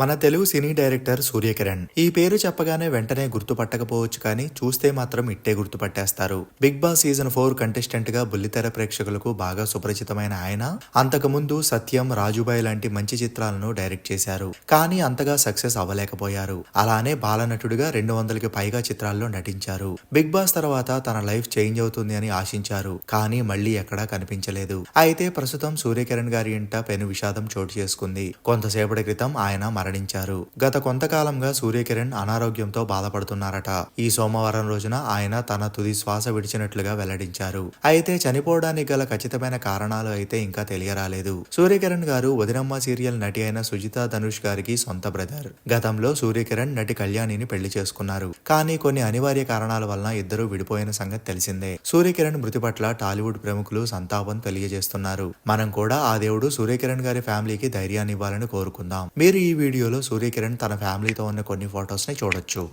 మన తెలుగు సినీ డైరెక్టర్ సూర్యకిరణ్. ఈ పేరు చెప్పగానే వెంటనే గుర్తుపట్టకపోవచ్చు కానీ చూస్తే మాత్రం ఇట్టే గుర్తుపట్టేస్తారు. బిగ్ బాస్ సీజన్ ఫోర్ కంటెస్టెంట్గా బుల్లితెర ప్రేక్షకులకు బాగా సుపరిచితమైన ఆయన అంతకుముందు సత్యం రాజుబాయ్ లాంటి మంచి చిత్రాలను డైరెక్ట్ చేశారు. కానీ అంతగా సక్సెస్ అవ్వలేకపోయారు. అలానే బాలనటుడిగా రెండు వందలకి పైగా చిత్రాల్లో నటించారు. బిగ్ బాస్ తర్వాత తన లైఫ్ చేంజ్ అవుతుంది అని ఆశించారు. కానీ మళ్ళీ ఎక్కడా కనిపించలేదు. అయితే ప్రస్తుతం సూర్యకిరణ్ గారి ఇంట పెను విషాదం చోటు చేసుకుంది. కొంతసేపటి క్రితం ఆయన మరణించారు. గత కొంతకాలంగా సూర్యకిరణ్ అనారోగ్యంతో బాధపడుతున్నారట. ఈ సోమవారం రోజున ఆయన తన తుది శ్వాస విడిచినట్లుగా వెల్లడించారు. అయితే చనిపోవడానికి గల ఖచ్చితమైన కారణాలు అయితే ఇంకా తెలియరాలేదు. సూర్యకిరణ్ గారు వదినమ్మ సీరియల్ నటి అయిన సుజిత ధనుష్ గారికి సొంత బ్రదర్. గతంలో సూర్యకిరణ్ నటి కళ్యాణిని పెళ్ళి చేసుకున్నారు. కానీ కొన్ని అనివార్య కారణాల వలన ఇద్దరు విడిపోయిన సంగతి తెలిసిందే. సూర్యకిరణ్ మృతి పట్ల టాలీవుడ్ ప్రముఖులు సంతాపం తెలియజేస్తున్నారు. మనం కూడా ఆ దేవుడు సూర్యకిరణ్ గారి ఫ్యామిలీకి ధైర్యాన్ని ఇవ్వాలని కోరుకుందాం. మీరు ఈ వీడియో వీడియోలో సూర్యకిరణ్ తన ఫ్యామిలీతో ఉన్న కొన్ని ఫొటోస్ని చూడొచ్చు.